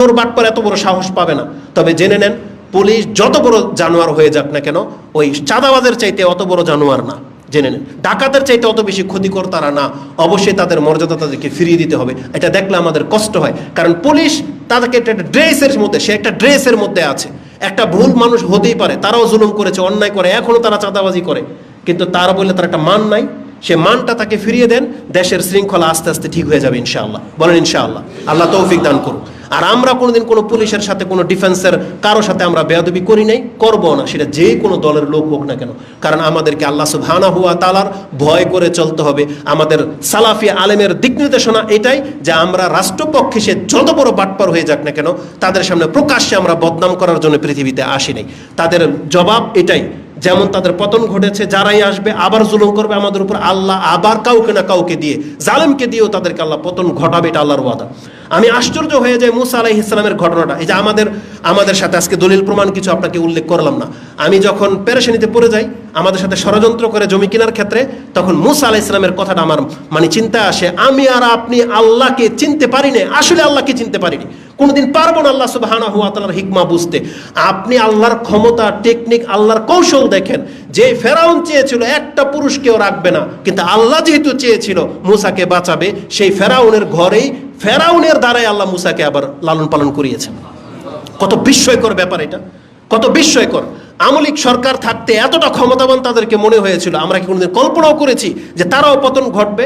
চোর বাটপার এত বড় সাহস পাবে না। তবে জেনে নেন, পুলিশ যত বড় জানোয়ার হয়ে যাক না কেন, ওই চাঁদাবাজের চাইতে অত বড় জানোয়ার না। জেনে নেন, ডাকাতের চাইতে অত বেশি ক্ষতিকর তারা না। অবশ্যই তাদের মর্যাদা তাদেরকে ফিরিয়ে দিতে হবে। এটা দেখলে আমাদের কষ্ট হয়। কারণ পুলিশ তাদেরকে একটা ড্রেসের মধ্যে, সে একটা ড্রেসের মধ্যে আছে। একটা ভুল মানুষ হতেই পারে। তারাও জুলুম করেছে, অন্যায় করে। এখনও তারা চাঁদাবাজি করে। কিন্তু তারা বললে তার একটা মান নাই। সে মানটা তাকে ফিরিয়ে দেন, দেশের শৃঙ্খলা আস্তে আস্তে ঠিক হয়ে যাবে ইনশাআল্লাহ। বলেন ইনশাআল্লাহ। আল্লাহ তৌফিক দান করুন। আর আমরা কোনোদিন কোনো পুলিশের সাথে, কোনো ডিফেন্সের কারোর সাথে আমরা বেয়াদবি করি নাই, করব না। সেটা যে কোনো দলের লোক হোক না কেন। কারণ আমাদেরকে আল্লাহ সুবহানা হুয়া তালার ভয় করে চলতে হবে। আমাদের সালাফি আলেমের দিক নির্দেশনা এটাই যে আমরা রাষ্ট্রপক্ষে সে যত বড় বাটপার হয়ে যাক না কেন, তাদের সামনে প্রকাশ্যে আমরা বদনাম করার জন্য পৃথিবীতে আসি নাই। তাদের জবাব এটাই যেমন তাদের পতন ঘটেছে, যারাই আসবে আবার জুলুম করবে আমাদের উপর। আল্লাহ আবার কাউকে না কাউকে দিয়ে, জালেমকে দিয়েও তাদেরকে আল্লাহ পতন ঘটাবে, এটা আল্লাহর ওয়াদা। আমি আশ্চর্য হয়ে যাই মুসা আলাহ ইসলামের ঘটনাটা। এই যে আমাদের আমাদের সাথে আজকে দলিল প্রমাণ কিছু আপনাকে উল্লেখ করলাম না। আমি যখন পেরেশানিতে পড়ে যাই, আমাদের সাথে ষড়যন্ত্র করে জমি কেনার ক্ষেত্রে, তখন মুসা আলাহ ইসলামের কথাটা আমার মানে চিন্তা আসে, আমি আর আপনি আল্লাহকে চিনতে পারিনি আসলে আল্লাহকে চিনতে পারিনি। কোনোদিন পারব না আল্লাহ সুবাহানা হুয়া তালার হিকমা বুঝতে। আপনি আল্লাহর ক্ষমতা টেকনিক আল্লাহর কৌশল দেখেন। যে ফেরাউন চেয়েছিল একটা পুরুষ কেউ রাখবে না, কিন্তু আল্লাহ যেহেতু চেয়েছিল মুসাকে বাঁচাবে, সেই ফেরাউনের ঘরেই, ফেরাউনের দ্বারাই আল্লাহ মুসাকে আবার লালন পালন করিয়েছেন। কত বিস্ময়কর ব্যাপার এটা। কত বিস্ময়কর। আমলিক সরকার থাকতে এতটা ক্ষমতাবান তাদেরকে মনে হয়েছিল। আমরা কি কোনোদিন কল্পনাও করেছি যে তারাও পতন ঘটবে?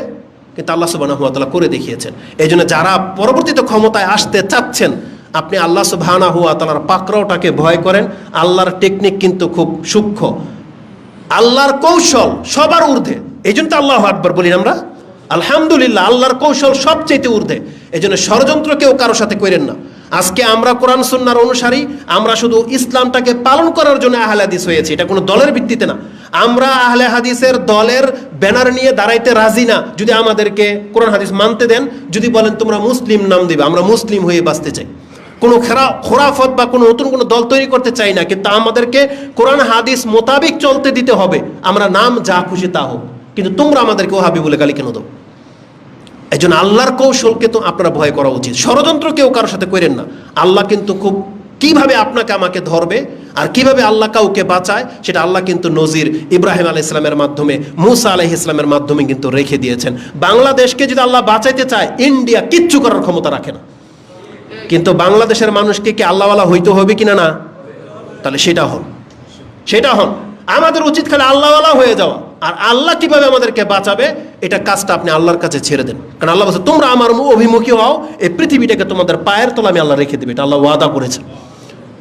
কিন্তু আল্লাহ সুবাহ করে দেখিয়েছেন। এই জন্য যারা পরবর্তীতে ক্ষমতায় আসতে চাচ্ছেন, আপনি আল্লাহ সুবাহানা হুয়া পাকড়াওটাকে ভয় করেন। আল্লাহর টেকনিক কিন্তু খুব সূক্ষ্ম। আল্লাহর কৌশল সবার ঊর্ধ্বে। এই জন্য তো আল্লাহ আকবর বলি আমরা। আলহামদুলিল্লাহ, আল্লাহর কৌশল সবচেয়ে ঊর্ধ্বে। এই জন্য ষড়যন্ত্র কেউ কারও সাথে করেন না। আজকে আমরা কোরআন সুন্নার অনুসারী, আমরা শুধু ইসলামটাকে পালন করার জন্য আহলে হাদিস হয়েছি। এটা কোনো দলের ভিত্তিতে না। আমরা আহলে হাদিসের দলের ব্যানার নিয়ে দাঁড়াইতে রাজি না। যদি আমাদেরকে কোরআন হাদিস মানতে দেন, যদি বলেন তোমরা মুসলিম নাম দিবে, আমরা মুসলিম হয়ে বাঁচতে চাই। কোনো খেরা, খোরাফত বা কোনো নতুন কোনো দল তৈরি করতে চাই না, কিন্তু আমাদেরকে কোরআন হাদিস মোতাবিক চলতে দিতে হবে। আমরা নাম যা খুশি তা হোক। কিন্তু তোমরা আমাদেরকে ওহাবি বলে গালি কেন দাও? এই জন্য আল্লাহর কৌশলকে তো আপনারা ভয় করা উচিত। ষড়যন্ত্র কেউ কারোর সাথে করেন না। আল্লাহ কিন্তু খুব কীভাবে আপনাকে আমাকে ধরবে আর কীভাবে আল্লাহ কাউকে বাঁচায়, সেটা আল্লাহ কিন্তু নজির ইব্রাহিম আলাহ ইসলামের মাধ্যমে, মুসা আলাহ ইসলামের মাধ্যমে কিন্তু রেখে দিয়েছেন। বাংলাদেশকে যদি আল্লাহ বাঁচাইতে চায়, ইন্ডিয়া কিচ্ছু করার ক্ষমতা রাখে না। কিন্তু বাংলাদেশের মানুষকে কি আল্লাহওয়ালা হইতে হবে কিনা না? তাহলে সেটা হন। সেটা হন। আমাদের উচিত খালি আল্লাহওয়ালা হয়ে যাওয়া। আর আল্লাহ কীভাবে আমাদেরকে বাঁচাবে, এটা কাজটা আপনি আল্লাহর কাছে ছেড়ে দেন। কারণ আল্লাহ বলছে, তোমরা আমার অভিমুখী হও, এই পৃথিবীটাকে তোমাদের পায়ের তলা আমি আল্লাহ রেখে দেবে। এটা আল্লাহ ওয়াদা করেছে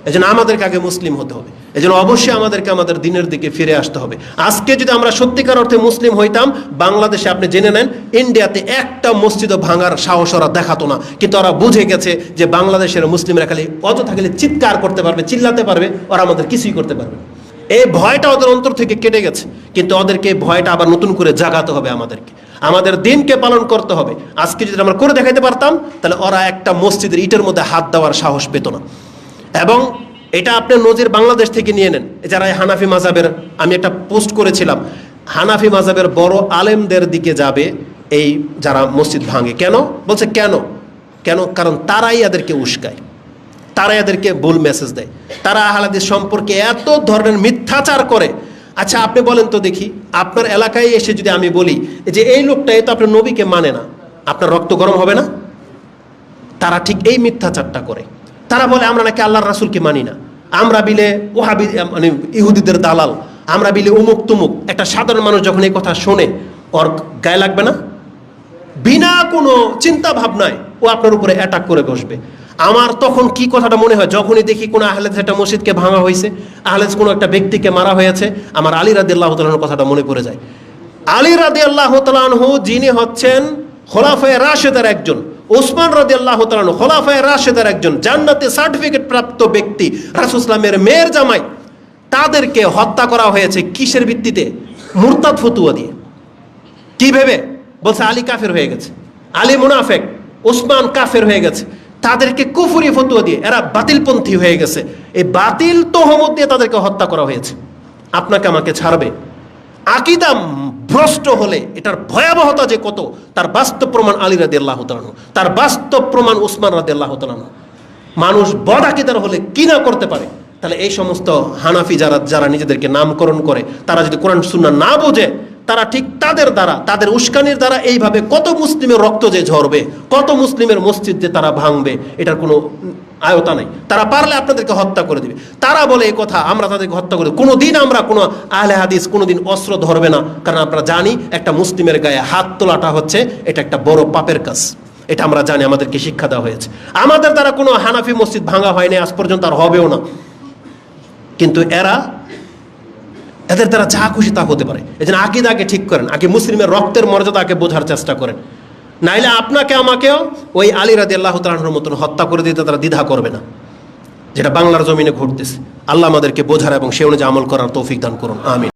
এই জন্য আমাদেরকে আগে মুসলিম হতে হবে। এই জন্য অবশ্যই আমাদেরকে আমাদের দিনের দিকে ফিরে আসতে হবে। আজকে যদি আমরা সত্যিকার অর্থে মুসলিম হইতাম, বাংলাদেশে আপনি জেনে নেন, ইন্ডিয়াতে একটা মসজিদও ভাঙার সাহস ওরা দেখাতো না। কিন্তু ওরা বুঝে গেছে যে বাংলাদেশের মুসলিমরা খালি অযথা থাকলে চিৎকার করতে পারবে, চিল্লাতে পারবে, ওরা আমাদের কিছুই করতে পারবে না। এই ভয়টা ওদের অন্তর থেকে কেটে গেছে। কিন্তু ওদেরকে ভয়টা আবার নতুন করে জাগাতে হবে আমাদেরকে। আমাদের দিনকে পালন করতে হবে। আজকে যদি আমরা করে দেখাইতে পারতাম, তাহলে ওরা একটা মসজিদের ইটের মধ্যে হাত দেওয়ার সাহস পেত না। এবং এটা আপনি নজির বাংলাদেশ থেকে নিয়ে নেন। যারা হানাফি মাজাবের, আমি একটা পোস্ট করেছিলাম, হানাফি মাজাবের বড় আলেমদের দিকে যাবে এই যারা মসজিদ ভাঙে। কেন? বলছে, কেন? কেন? কারণ তারাই এদেরকে উস্কায়। তারা এদেরকে ভুল মেসেজ দেয়। তারা আহলাদিস সম্পর্কে এত ধরনের মিথ্যাচার করে। আচ্ছা আপনি বলেন তো দেখি, আপনার এলাকায় এসে যদি আমি বলি যে এই লোকটা এ তো আপনার নবীকে মানে না, আপনার রক্ত গরম হবে না? তারা ঠিক এই মিথ্যাচারটা করে। তারা বলে, আমরা নাকি আল্লাহর রাসুলকে মানি না। আমরা বিলে ওহাবি মানে ইহুদিদের দালাল। আমরা বিলে উমুক তুমুক। একটা সাধারণ মানুষ যখন এই কথা শোনে, ওর গায়ে লাগবে না? বিনা কোনো চিন্তা ভাবনায় ও আপনার উপরে অ্যাটাক করে বসবে। আমার তখন কি কথাটা মনে হয়? যখনই দেখি কোনো আহলেদ একটা মসজিদকে ভাঙা হয়েছে, আহলেদ কোনো একটা ব্যক্তিকে মারা হয়েছে, আমার আলী রাদি আল্লাহ তালাহর কথাটা মনে পড়ে যায়। আলী রাদি আল্লাহ তালাহু যিনি হচ্ছেন খোলাফায় রাশেদার একজন, ওসমান রাদি আল্লাহ তালাহু খোলাফায় রাশেদের একজন, জান্নাতে সার্টিফিকেট প্রাপ্ত ব্যক্তি রাসুসলামের মেয়ের জামাই, তাদেরকে হত্যা করা হয়েছে কিসের ভিত্তিতে? মুরতাদ ফতুয়া দিয়ে। কি ভেবে? বলছে, আলী কাফের হয়ে গেছে। আলী মুনাফেক, ওসমান কাফের হয়ে গেছে। তাদেরকে কুফুরি ফতুয়া দিয়ে, এরা বাতিলপন্থী হয়ে গেছে। এই বাতিল তোহমত দিয়ে তাদেরকে হত্যা করা হয়েছে। আপনাকে আমাকে ছাড়বে। আকিদা ভ্রষ্ট হলে, এটার ভয়াবহতা যে কত, তার বাস্তব প্রমাণ আলী রাদি আল্লাহ তার বাস্তব প্রমাণ উসমান রাদি আল্লাহ মানুষ বদ আকিদার হলে কি না করতে পারে? তাহলে এই সমস্ত হানাফি যারা যারা নিজেদেরকে নামকরণ করে, তারা যদি কোরআন সুন্না না বোঝে তারা ঠিক তাদের দ্বারা, তাদের উস্কানির দ্বারা এইভাবে কত মুসলিমের রক্ত যে ঝরবে, কত মুসলিমের মসজিদ যে তারা ভাঙবে, এটার কোনো আয়তা নেই। তারা পারলে আপনাদেরকে হত্যা করে দিবে। তারা বলে এই কথা, আমরা তাদেরকে হত্যা করে। কোনো দিন আমরা কোনো আহলে হাদিস কোনো দিন অস্ত্র ধরবে না। কারণ আমরা জানি একটা মুসলিমের গায়ে হাত তোলাটা হচ্ছে, এটা একটা বড় পাপের কাজ। এটা আমরা জানি, আমাদেরকে শিক্ষা দেওয়া হয়েছে। আমাদের দ্বারা কোনো হানাফি মসজিদ ভাঙা হয়নি, আজ পর্যন্ত আর হবেও না। কিন্তু এরা এদের তারা যা খুশি তা হতে পারে। এই জন্য আকিদাকে ঠিক করেন, আগে মুসলিমের রক্তের মর্যাদাকে বোঝার চেষ্টা করেন। নাইলে আপনাকে, আমাকেও ওই আলী রাজি আল্লাহ তালাহর মতন হত্যা করে দিতে তারা দ্বিধা করবে না। যেটা বাংলার জমিনে ঘটতেছে। আল্লাহ আমাদেরকে বোঝার এবং সে অনুযায়ী আমল করার তৌফিক দান করুন। আমিন।